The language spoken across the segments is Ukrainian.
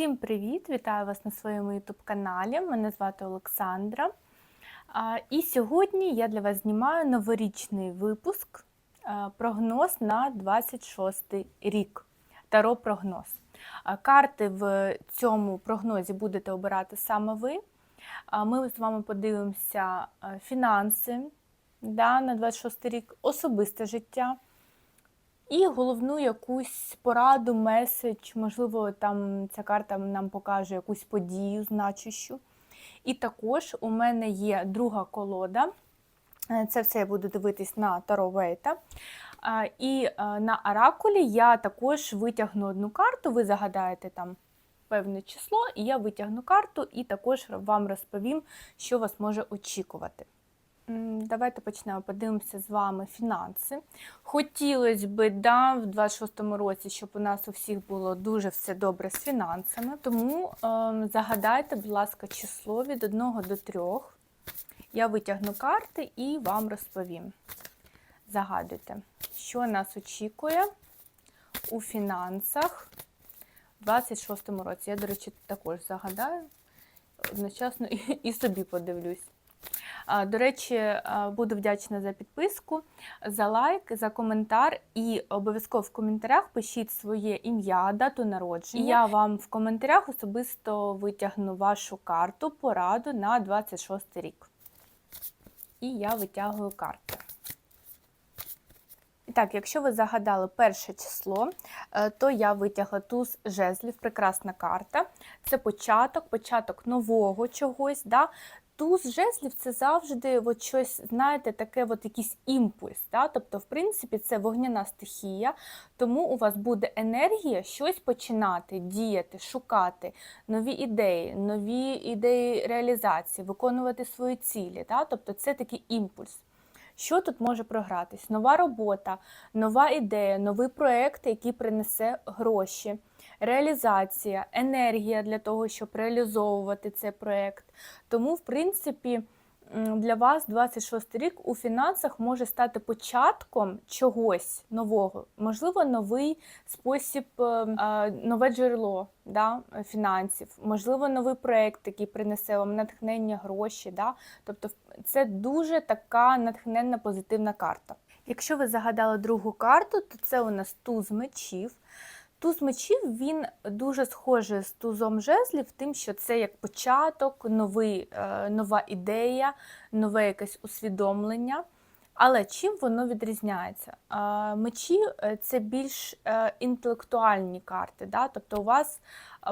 Всім привіт! Вітаю вас на своєму YouTube каналі. Мене звати Олександра. І сьогодні я для вас знімаю новорічний випуск прогноз на 26 рік. Таро прогноз. Карти в цьому прогнозі будете обирати саме ви. Ми з вами подивимося фінанси да, на 26 рік, особисте життя. І головну якусь пораду, меседж, можливо, там ця карта нам покаже якусь подію значущу. І також у мене є друга колода. Е, Це все я буду дивитись на Таро Вейта. Е, І е, на Оракулі я також витягну одну карту, ви загадаєте там певне число, і я витягну карту і також вам розповім, що вас може очікувати. Давайте почнемо. Подивимося з вами фінанси. Хотілося б, да, в 26-му році, щоб у нас у всіх було дуже все добре з фінансами. Тому ем, загадайте, будь ласка, число від 1 до 3. Я витягну карти і вам розповім. Загадуйте, що нас очікує у фінансах в 26-му році. Я, до речі, також загадаю одночасно і, і собі подивлюсь. До речі, буду вдячна за підписку, за лайк, за коментар. І обов'язково в коментарях пишіть своє ім'я, дату народження. І я вам в коментарях особисто витягну вашу карту, пораду на 26 рік. І я витягую карти. І так, якщо ви загадали перше число, е, то я витягла туз жезлів, прекрасна карта. Це початок, початок нового чогось. Да? Туз жезлів це завжди от щось, знаєте, таке от якийсь імпульс. Да? Тобто, в принципі, це вогняна стихія, тому у вас буде енергія щось починати, діяти, шукати, нові ідеї, нові ідеї реалізації, виконувати свої цілі. Да? Тобто це такий імпульс. Що тут може програтись? Нова робота, нова ідея, новий проєкт, який принесе гроші, реалізація, енергія для того, щоб реалізовувати цей проєкт. Тому, в принципі, для вас 26 рік у фінансах може стати початком чогось нового, можливо, новий спосіб, е, нове джерело да, фінансів, можливо, новий проєкт, який принесе вам натхнення, гроші. Да? Тобто, це дуже така натхненна позитивна карта. Якщо ви загадали другу карту, то це у нас туз мечів. Туз мечів він дуже схожий з тузом жезлів, тим, що це як початок, новий, е, нова ідея, нове якесь усвідомлення. Але чим воно відрізняється? Е, Мечі е, це більш інтелектуальні карти. Да? Тобто, у вас,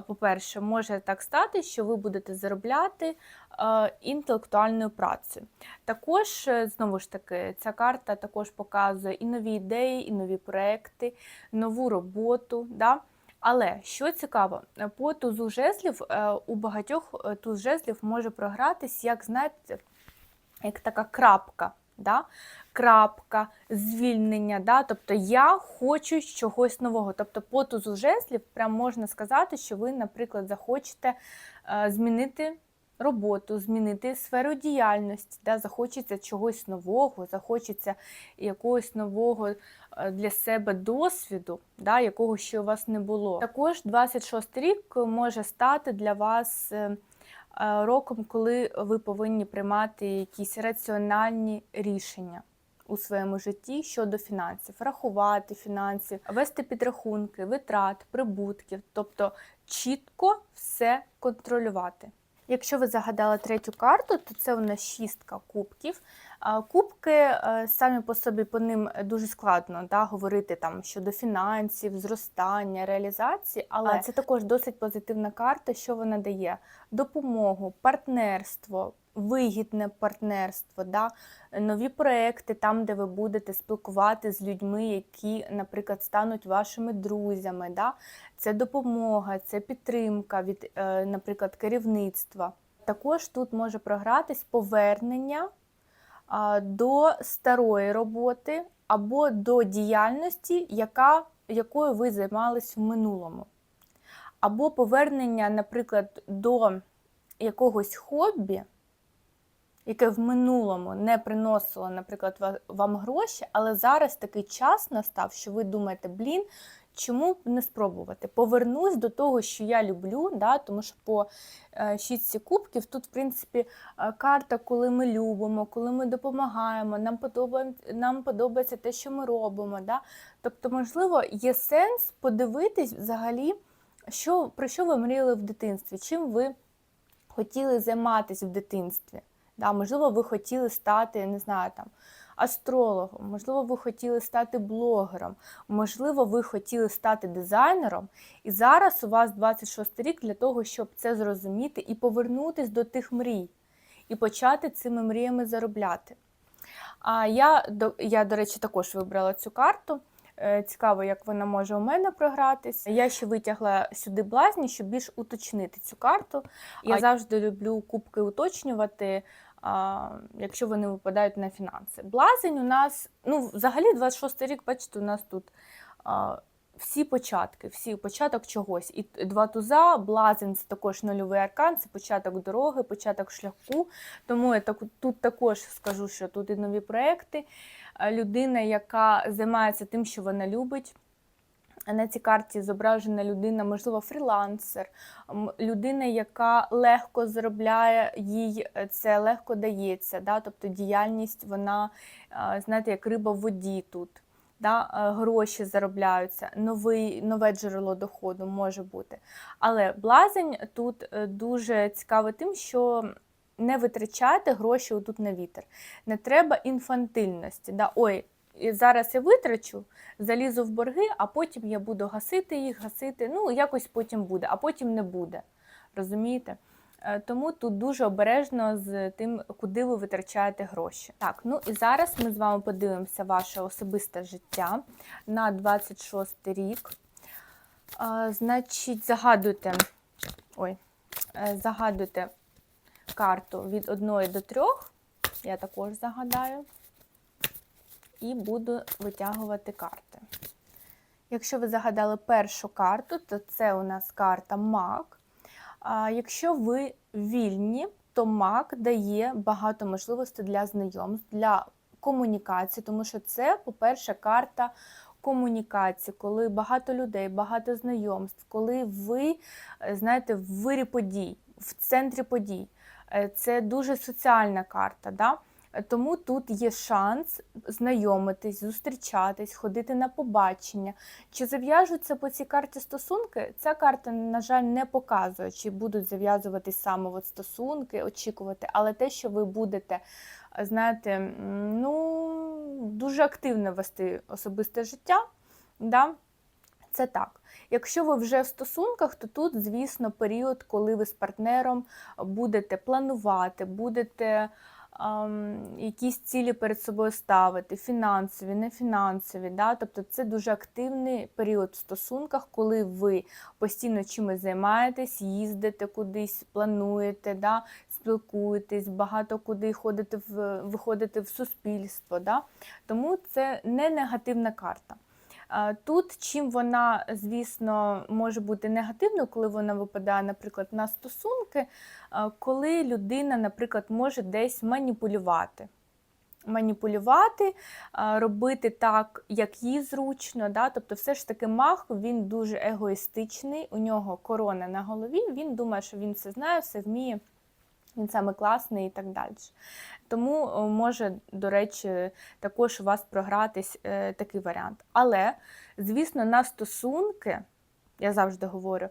по-перше, може так стати, що ви будете заробляти е, інтелектуальною працею. Також, е, знову ж таки, ця карта також показує і нові ідеї, і нові проекти, нову роботу. Да? Але що цікаво, е, по тузу жезлів у багатьох туз жезлів може програтись, як знаєте, як така крапка. Да? Крапка, звільнення, да? тобто я хочу чогось нового. Тобто по тузу жезлів прям можна сказати, що ви, наприклад, захочете змінити роботу, змінити сферу діяльності, да? захочеться чогось нового, захочеться якогось нового е, для себе досвіду, да? якого ще у вас не було. Також 26 рік може стати для вас. е, е, Роком, коли ви повинні приймати якісь раціональні рішення у своєму житті щодо фінансів, рахувати фінансів, вести підрахунки, витрат, прибутків, тобто чітко все контролювати. Якщо ви загадали третю карту, то це у нас шістка кубків. Кубки е, самі по собі по ним дуже складно да, говорити там щодо фінансів, зростання, реалізації, але це також досить позитивна карта, що вона дає допомогу, партнерство, вигідне партнерство, да, нові проекти там, де ви будете спілкувати з людьми, які, наприклад, стануть вашими друзями. Да. Це допомога, це підтримка від, е, наприклад, керівництва. Також тут може програтись повернення до старої роботи або до діяльності, яка, якою ви займались в минулому. Або повернення, наприклад, до якогось хобі, яке в минулому не приносило, наприклад, вам гроші, але зараз такий час настав, що ви думаєте, блін, чому б не спробувати? Повернусь до того, що я люблю, да, тому що по е, шістці кубків тут, в принципі, е, карта, коли ми любимо, коли ми допомагаємо, нам подобається, нам подобається те, що ми робимо. Да? Тобто, можливо, є сенс подивитись взагалі, що, про що ви мріяли в дитинстві, чим ви хотіли займатися в дитинстві. Да? Можливо, ви хотіли стати, не знаю, там, астрологом, можливо, ви хотіли стати блогером, можливо, ви хотіли стати дизайнером, і зараз у вас 26 рік для того, щоб це зрозуміти і повернутися до тих мрій, і почати цими мріями заробляти. А я, до- я, до речі, також вибрала цю карту. Е, Цікаво, як вона може у мене програтись. Я ще витягла сюди блазні, щоб більш уточнити цю карту. Я завжди люблю кубки уточнювати, якщо вони випадають на фінанси. Блазень у нас, ну, взагалі, 26 рік, бачите, у нас тут всі початки, всі початок чогось. І два туза, блазень це також нульовий аркан, це початок дороги, початок шляху. Тому я так, тут також скажу, що тут і нові проекти. Людина, яка займається тим, що вона любить. На цій карті зображена людина, можливо, фрілансер, людина, яка легко заробляє, їй е, це легко дається. Да? Тобто діяльність, вона, е, знаєте, як риба в воді тут. Да? е, Гроші заробляються, новий, нове джерело доходу може бути. Але блазень тут дуже цікавий тим, що не витрачайте гроші отут на вітер. Не треба інфантильності. Да? Ой, і зараз я витрачу, залізу в борги, а потім я буду гасити їх, гасити. Ну, якось потім буде, а потім не буде. Розумієте? Е, Тому тут дуже обережно з тим, куди ви витрачаєте гроші. Так, ну і зараз ми з вами подивимося ваше особисте життя на 26 рік. А, значить, загадуйте, ой, е, загадуйте карту від 1 до 3. Я також загадаю і буду витягувати карти. Якщо ви загадали першу карту, то це у нас карта Маг. А якщо ви вільні, то Маг дає багато можливостей для знайомств, для комунікації, тому що це, по-перше, карта комунікації, коли багато людей, багато знайомств, коли ви, е, знаєте, в вирі подій, в центрі подій. Е, Це дуже соціальна карта. Да? Тому тут є шанс знайомитись, зустрічатись, ходити на побачення. Чи зав'яжуться по цій карті стосунки? Ця карта, на жаль, не показує, чи будуть зав'язуватись саме от стосунки, очікувати, але те, що ви будете, знаєте, ну, дуже активно вести особисте життя, да? це так. Якщо ви вже в стосунках, то тут, звісно, період, коли ви з партнером будете планувати, будете якісь цілі перед собою ставити, фінансові, не фінансові. Да? Тобто це дуже активний період в стосунках, коли ви постійно чимось займаєтесь, їздите кудись, плануєте, да? спілкуєтесь, багато куди ходите в, виходите в суспільство. Да? Тому це не негативна карта. Тут чим вона, звісно, може бути негативною, коли вона випадає, наприклад, на стосунки, коли людина, наприклад, може десь маніпулювати. Маніпулювати, робити так, як їй зручно. Да? Тобто, все ж таки, мах він дуже егоїстичний, у нього корона на голові, він думає, що він все знає, все вміє, він саме класний і так далі. Тому може, до речі, також у вас програтись е, такий варіант. Але, звісно, на стосунки, я завжди говорю,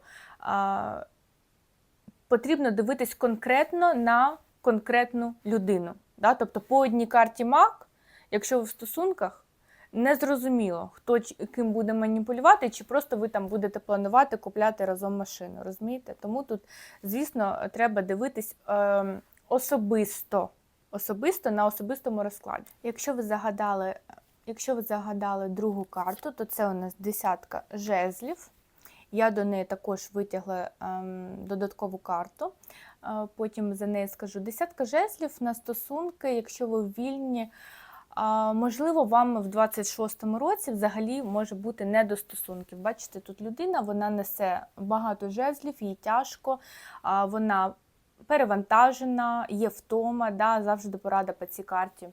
потрібно дивитись конкретно на конкретну людину. Да? Тобто по одній карті маг, якщо ви в стосунках, не зрозуміло, хто ким буде маніпулювати, чи просто ви там будете планувати купляти разом машину. Розумієте? Тому тут, звісно, треба дивитись е, особисто особисто на особистому розкладі. Якщо ви загадали, якщо ви загадали другу карту, то це у нас десятка жезлів. Я до неї також витягла ем, додаткову карту. Е, потім за неї скажу десятка жезлів на стосунки, якщо ви вільні. Можливо, вам в 26-му році взагалі може бути не до стосунків. Бачите, тут людина вона несе багато жезлів, їй тяжко, вона перевантажена, є втома, да, завжди порада по цій карті.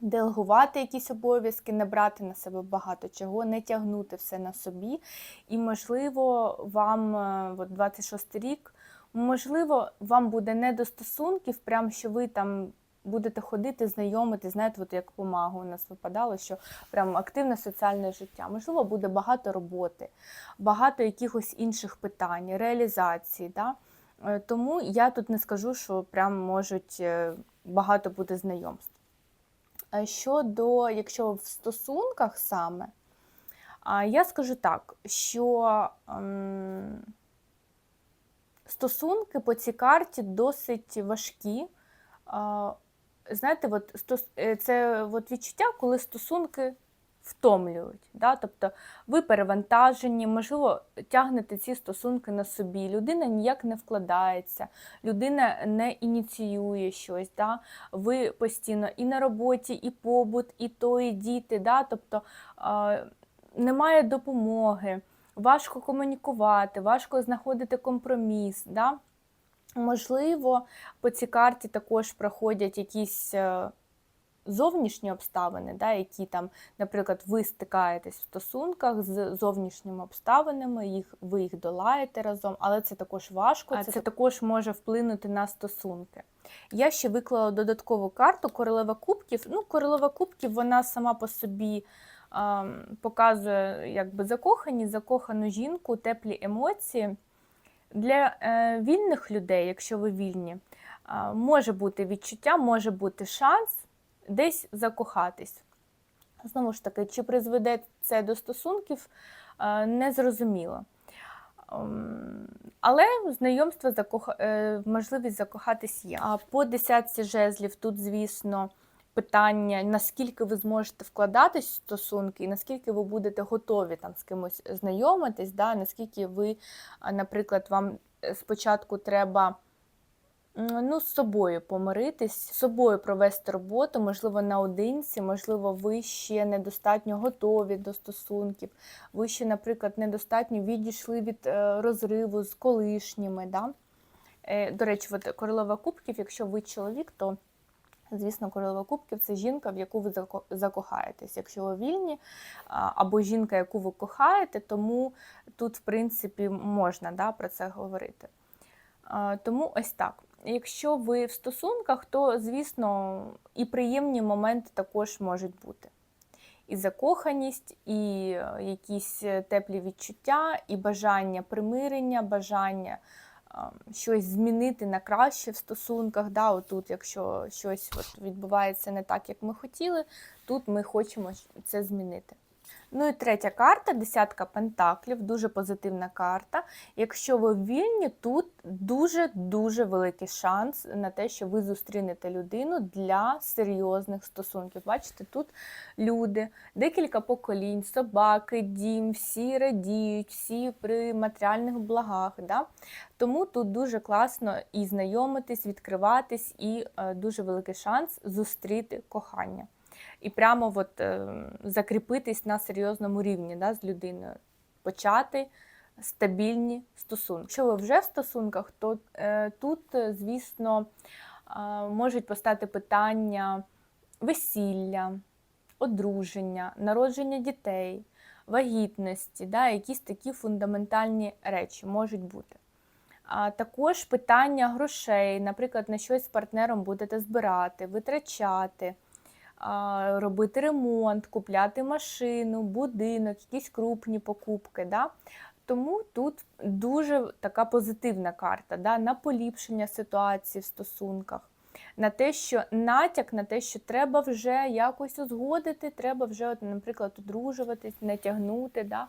делегувати якісь обов'язки, не брати на себе багато чого, не тягнути все на собі. І, можливо, вам е, от 26 рік, можливо, вам буде не до стосунків, прям що ви там. Будете ходити, знайомити, знаєте, от як помагу у нас випадало, що прям активне соціальне життя. Можливо, буде багато роботи, багато якихось інших питань, реалізації. Да? Е, Тому я тут не скажу, що прям можуть е, багато бути знайомств. Щодо, якщо в стосунках саме, я скажу так, що ем, стосунки по цій карті досить важкі. Знаєте, от, е, це от відчуття, коли стосунки втомлюють. Да? Тобто ви перевантажені, можливо, тягнете ці стосунки на собі. Людина ніяк не вкладається, людина не ініціює щось. Да? Ви постійно і на роботі, і побут, і то, і діти. Да? Тобто е, немає допомоги, важко комунікувати, важко знаходити компроміс. Да? Можливо, по цій карті також проходять якісь е, зовнішні обставини, да, які там, наприклад, ви стикаєтесь в стосунках з зовнішніми обставинами, їх, ви їх долаєте разом, але це також важко, А це, це- також може вплинути на стосунки. Я ще виклала додаткову карту Королева Кубків. Ну, Королева Кубків, вона сама по собі показує якби закоханість, закохану жінку, теплі емоції. Для е, вільних людей, якщо ви вільні, може бути відчуття, може бути шанс десь закохатись. Знову ж таки, чи призведе це до стосунків, е, незрозуміло. Ем, Але знайомство, е, можливість закохатись є. А по десятці жезлів тут, звісно, питання, наскільки ви зможете вкладатись в стосунки, і наскільки ви будете готові там з кимось знайомитись, да? наскільки ви, наприклад, вам е, спочатку треба ну, з собою помиритись, з собою провести роботу, можливо, наодинці, можливо, ви ще недостатньо готові до стосунків, ви ще, наприклад, недостатньо відійшли від е, розриву з колишніми. Да? Е, До речі, от королева кубків, якщо ви чоловік, то Звісно, королева кубків це жінка, в яку ви закохаєтесь. Якщо ви вільні, або жінка, яку ви кохаєте, тому тут, в принципі, можна да, про це говорити. Тому ось так. Якщо ви в стосунках, то, звісно, і приємні моменти також можуть бути. І закоханість, і е, якісь е, теплі відчуття, і бажання примирення, бажання щось змінити на краще в стосунках. Да, отут, якщо щось от відбувається не так, як ми хотіли, тут ми хочемо це змінити. Ну і третя карта десятка пентаклів, дуже позитивна карта. Якщо ви вільні, тут дуже-дуже великий шанс на те, що ви зустрінете людину для серйозних стосунків. Бачите, тут люди, декілька поколінь, собаки, дім, всі радіють, всі при матеріальних благах. Да? Тому тут дуже класно і знайомитись, відкриватись, і е, дуже великий шанс зустріти кохання. І прямо от, е, закріпитись на серйозному рівні да, з людиною, почати стабільні стосунки. Якщо ви вже в стосунках, то е, тут, е, звісно, е, можуть постати питання весілля, одруження, народження дітей, вагітності, да, якісь такі фундаментальні речі можуть бути. А також питання грошей, наприклад, на щось з партнером будете збирати, витрачати, робити ремонт, купляти машину, будинок, якісь крупні покупки. Да? Тому тут дуже така позитивна карта да? на поліпшення ситуації в стосунках, на те, що натяк на те, що треба вже якось узгодити, треба вже, наприклад, одружуватись, не тягнути, да?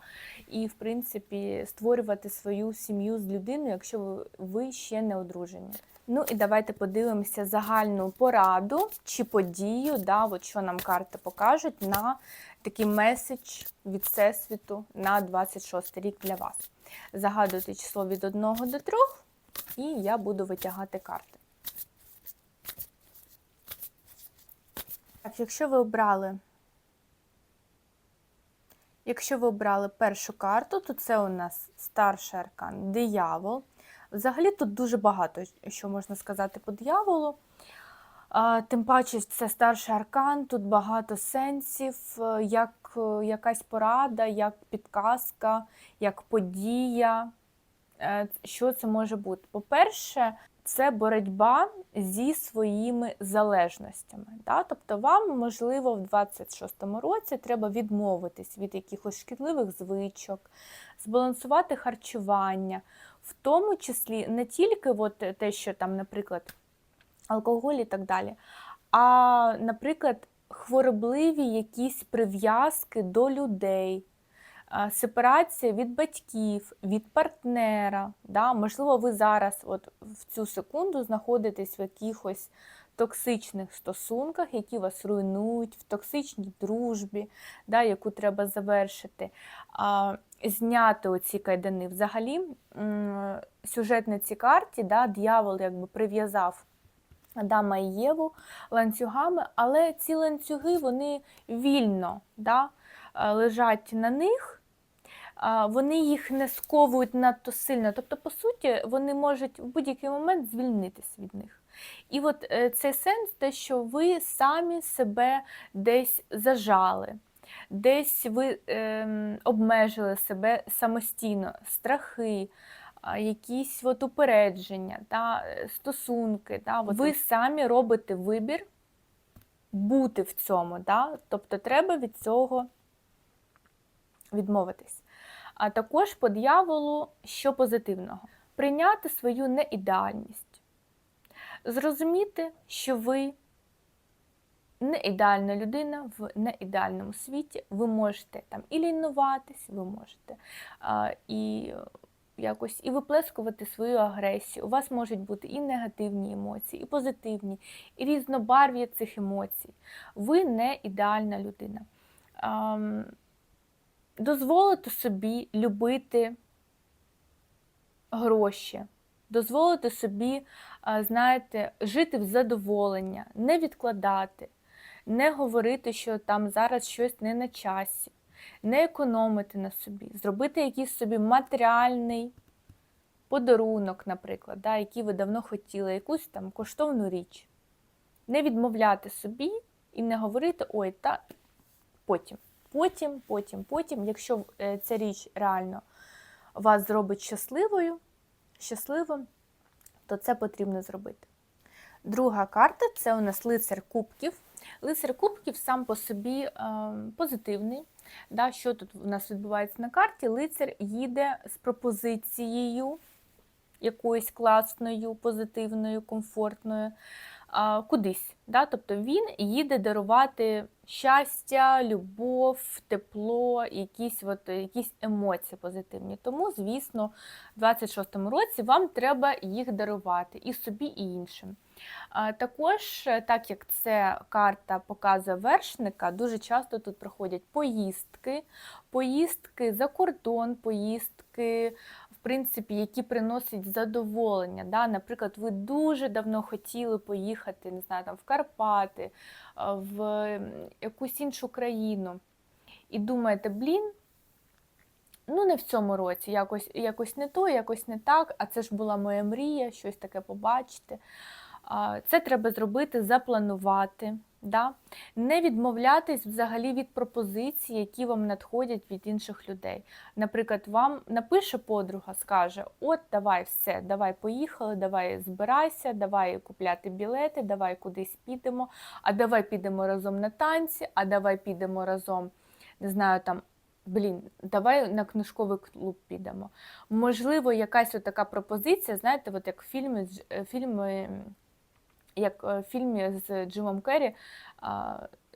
і, в принципі, створювати свою сім'ю з людиною, якщо ви ще не одружені. Ну і давайте подивимося загальну пораду чи подію, да, от що нам карти покажуть на такий меседж від Всесвіту на 26 рік для вас. Загадуйте число від 1 до 3, і я буду витягати карти. Так, якщо ви обрали. Якщо ви обрали першу карту, то це у нас старший аркан диявол. Взагалі тут дуже багато що можна сказати по дияволу. Тим паче, це старший аркан, тут багато сенсів, е, як е, якась порада, як підказка, як подія. Е, Що це може бути? По-перше, це боротьба зі своїми залежностями. Да? Тобто вам, можливо, в 26-му році треба відмовитись від якихось шкідливих звичок, збалансувати харчування, в тому числі не тільки от те, що там, наприклад, алкоголь і так далі, а, наприклад, хворобливі якісь прив'язки до людей. Сепарація від батьків, від партнера. Да? Можливо, ви зараз, от в цю секунду, знаходитесь в якихось токсичних стосунках, які вас руйнують, в токсичній дружбі, да, яку треба завершити, а, зняти оці кайдани. Взагалі, сюжет на цій карті, да, дьявол якби прив'язав Адама і Єву ланцюгами, але ці ланцюги вони вільно да, е, лежать на них. Вони їх не сковують надто сильно. Тобто, по суті, вони можуть в будь-який момент звільнитись від них. І от е, цей сенс, те, що ви самі себе десь зажали, десь ви ем, обмежили себе самостійно, страхи, якісь от упередження, та, е, стосунки. Та, от ви самі робите вибір бути в цьому. Да? Тобто треба від цього відмовитись. А також по дияволу, що позитивного, прийняти свою неідеальність, зрозуміти, що ви не ідеальна людина в неідеальному світі. Ви можете там і лінуватись, ви можете а, і якось і виплескувати свою агресію. У вас можуть бути і негативні емоції, і позитивні, і різнобарв'я цих емоцій. Ви не ідеальна людина. Ам, дозволити собі любити гроші, дозволити собі, а, знаєте, жити в задоволення, не відкладати, не говорити, що там зараз щось не на часі, не економити на собі, зробити якийсь собі матеріальний подарунок, наприклад, да, який ви давно хотіли, якусь там коштовну річ. Не відмовляти собі і не говорити ой, та потім, потім, потім, потім, якщо е, ця річ реально вас зробить щасливою, щасливим, то це потрібно зробити. Друга карта це у нас лицар кубків. Лицар кубків сам по собі е, позитивний. Да, Що тут у нас відбувається на карті? Лицар їде з пропозицією якоюсь класною, позитивною, комфортною, кудись. Да? Тобто він їде дарувати щастя, любов, тепло, якісь от, якісь емоції позитивні. Тому, звісно, в 26-му році вам треба їх дарувати і собі, і іншим. Також, так як це карта показує вершника, дуже часто тут проходять поїздки, поїздки за кордон, поїздки принципі, які приносять задоволення. Да? Наприклад, ви дуже давно хотіли поїхати, не знаю, там в Карпати, в якусь іншу країну. І думаєте, блін, ну не в цьому році, якось якось не то, якось не так, а це ж була моя мрія, щось таке побачити. Це треба зробити, запланувати. Да? Не відмовлятись взагалі від пропозицій, які вам надходять від інших людей. Наприклад, вам напише подруга, скаже: От, давай все, давай поїхали, давай збирайся, давай купляти білети, давай кудись підемо, а давай підемо разом на танці, а давай підемо разом, не знаю, там. Блін, давай на книжковий клуб підемо. Можливо, якась така пропозиція, знаєте, от як фільми, фільми як е, в фільмі з Джимом Керрі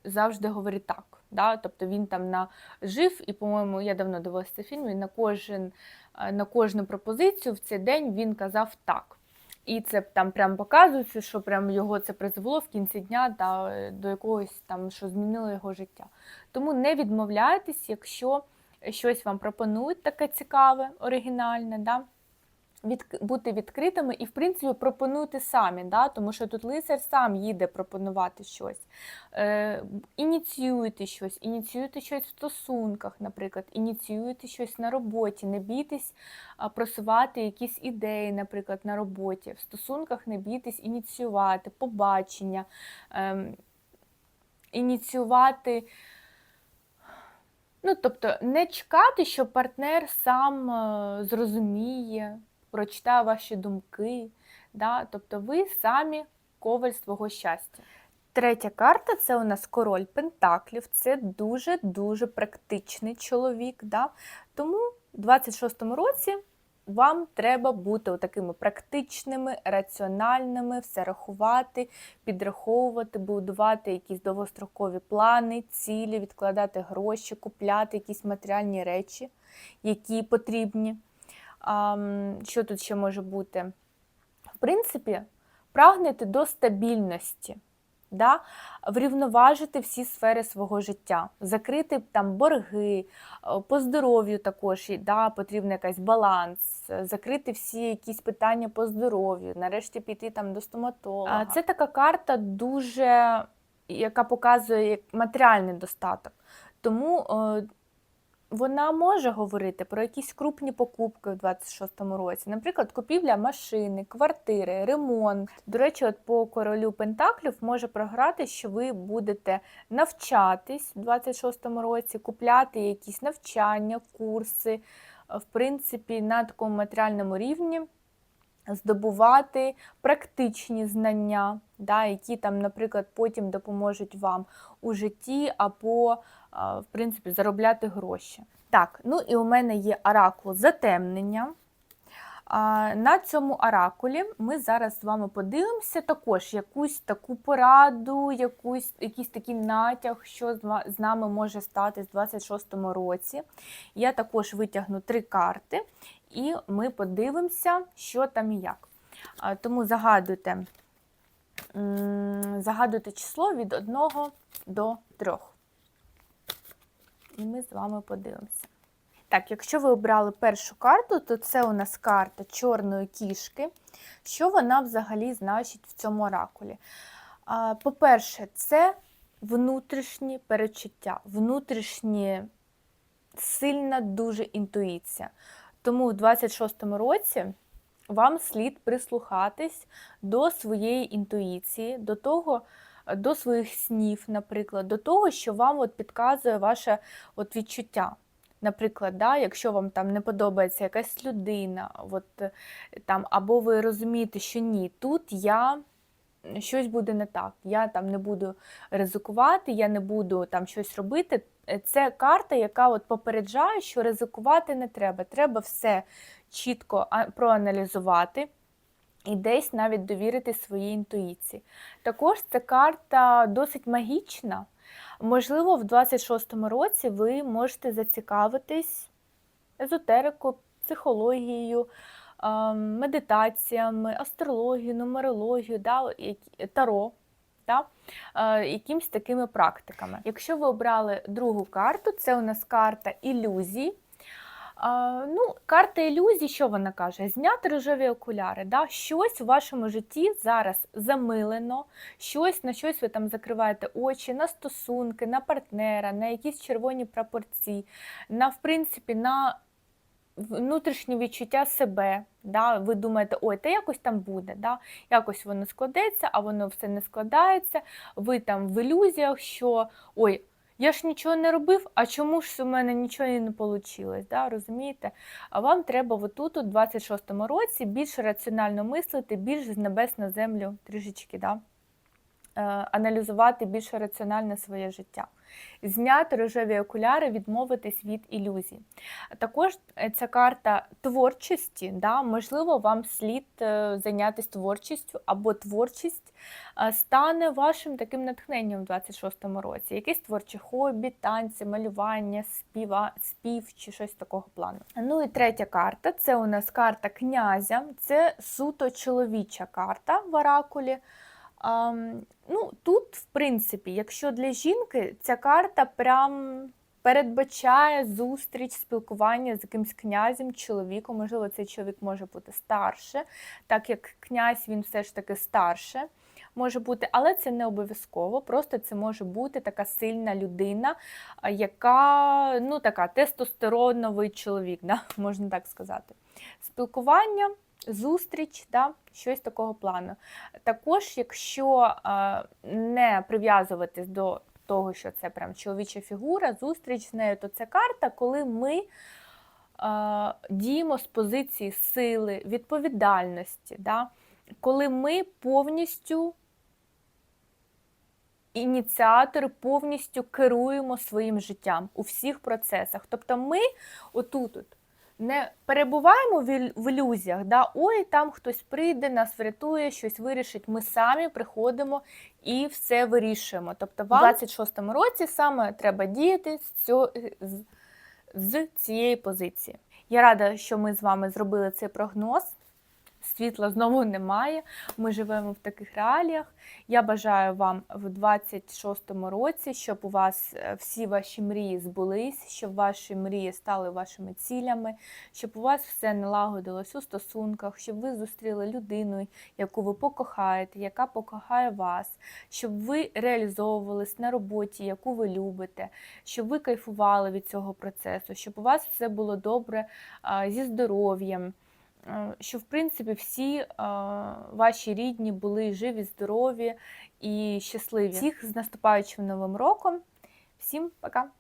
завжди говорить так. Да? Тобто він там на жив, і, по-моєму, я давно дивилася цей фільм, і на кожен, на кожну пропозицію в цей день він казав так. І це там прям показується, що прям його це призвело в кінці дня та до якогось там, що змінило його життя. Тому не відмовляйтесь, якщо щось вам пропонують таке цікаве, оригінальне. Да? Від, бути відкритими і, в принципі, пропонуйте самі, да? тому що тут лицар сам їде пропонувати щось. Е, ініціюйте щось, ініціюйте щось в стосунках, наприклад, ініціюйте щось на роботі, не бійтесь просувати якісь ідеї, наприклад, на роботі. В стосунках не бійтесь ініціювати, побачення, е, ініціювати. Ну, тобто, не чекати, що партнер сам е, зрозуміє, прочитає ваші думки. Да? Тобто ви самі коваль свого щастя. Третя карта це у нас король Пентаклів. Це дуже-дуже практичний чоловік. Да? Тому в 26-му році вам треба бути такими практичними, раціональними, все рахувати, підраховувати, будувати якісь довгострокові плани, цілі, відкладати гроші, купляти якісь матеріальні речі, які потрібні. Що тут ще може бути? В принципі, прагнете до стабільності да, врівноважити всі сфери свого життя, закрити там борги, е, по здоров'ю також да, потрібен якийсь баланс, закрити всі якісь питання по здоров'ю, нарешті піти там до стоматолога. Це така карта дуже, яка показує матеріальний достаток. Тому е, вона може говорити про якісь крупні покупки у 26-му році, наприклад, купівля машини, квартири, ремонт. До речі, от по королю Пентаклів може програти, що ви будете навчатись у 26-му році, купляти якісь навчання, курси, в принципі, на такому матеріальному рівні. Здобувати практичні знання, да, які там, наприклад, потім допоможуть вам у житті або в принципі, заробляти гроші. Так, ну і у мене є оракул затемнення. На цьому оракулі ми зараз з вами подивимося також якусь таку пораду, якусь, якийсь такий натяг, що з нами може стати в 26-му році. Я також витягну три карти, і ми подивимося, що там і як. Тому загадуйте, загадуйте число від 1 до 3 і ми з вами подивимося. Так, якщо ви обрали першу карту, то це у нас карта чорної кішки. Що вона взагалі значить в цьому оракулі? По-перше, це внутрішні перечуття, внутрішні сильна дуже інтуїція. Тому в 26-му році вам слід прислухатись до своєї інтуїції, до того, до своїх снів, наприклад, до того, що вам от підказує ваше от відчуття. Наприклад, да, якщо вам там не подобається якась людина, от, там, або ви розумієте, що ні, тут я щось буде не так, я там не буду ризикувати, я не буду там щось робити. Це карта, яка от попереджає, що ризикувати не треба. Треба все чітко проаналізувати і десь навіть довірити своїй інтуїції. Також ця карта досить магічна. Можливо, в 26-му році ви можете зацікавитись езотерикою, психологією, медитаціями, астрологією, нумерологією, да, таро. Да, якимось такими практиками. Якщо ви обрали другу карту, це у нас карта ілюзій. А, ну, Карта ілюзій, що вона каже? Зняти рожеві окуляри. Да? Щось у вашому житті зараз замилено, щось на щось ви там закриваєте очі, на стосунки, на партнера, на якісь червоні прапорці, на в принципі, на внутрішнє відчуття себе. Да? Ви думаєте, ой, та якось там буде, да? якось воно складеться, а воно все не складається. Ви там в ілюзіях, що ой. Я ж нічого не робив, а чому ж у мене нічого не вийшло? Да, розумієте? А вам треба отут, у 26-му році, більш раціонально мислити, більш з небес на землю трішечки. Да? Е, аналізувати більш раціонально своє життя, зняти рожеві окуляри, відмовитись від ілюзій. Також е, ця карта творчості, да, можливо, вам слід е, зайнятися творчістю або творчість стане вашим таким натхненням у 26-му році. Якесь творче хобі, танці, малювання, співа, спів чи щось такого плану. Ну і третя карта це у нас карта князя, це суто чоловіча карта в оракулі. Ну, Тут, в принципі, якщо для жінки ця карта прям передбачає зустріч, спілкування з якимсь князем, чоловіком. Можливо, цей чоловік може бути старше, так як князь він все ж таки старше може бути, але це не обов'язково. Просто це може бути така сильна людина, яка ну така тестостероновий чоловік, да? можна так сказати. Спілкування. Зустріч, да, щось такого плану. Також, якщо е, не прив'язуватись до того, що це прям чоловіча фігура, зустріч з нею, то це карта, коли ми е, діємо з позиції сили, відповідальності, да, коли ми повністю ініціатори, повністю керуємо своїм життям у всіх процесах. Тобто ми отут. от не перебуваємо в ілюзіях, да? ой, там хтось прийде, нас врятує, щось вирішить. Ми самі приходимо і все вирішуємо. Тобто, в у 26-му році саме треба діяти з, цього, з, з цієї позиції. Я рада, що ми з вами зробили цей прогноз. Світла знову немає. Ми живемо в таких реаліях. Я бажаю вам в 26-му році, щоб у вас е, всі ваші мрії збулись, щоб ваші мрії стали вашими цілями, щоб у вас все налагодилось у стосунках, щоб ви зустріли людину, яку ви покохаєте, яка покохає вас, щоб ви реалізовувались на роботі, яку ви любите, щоб ви кайфували від цього процесу, щоб у вас все було добре зі здоров'ям. Е, Що в принципі всі е, ваші рідні були живі, здорові і щасливі. Всіх з наступаючим новим роком. Всім пока!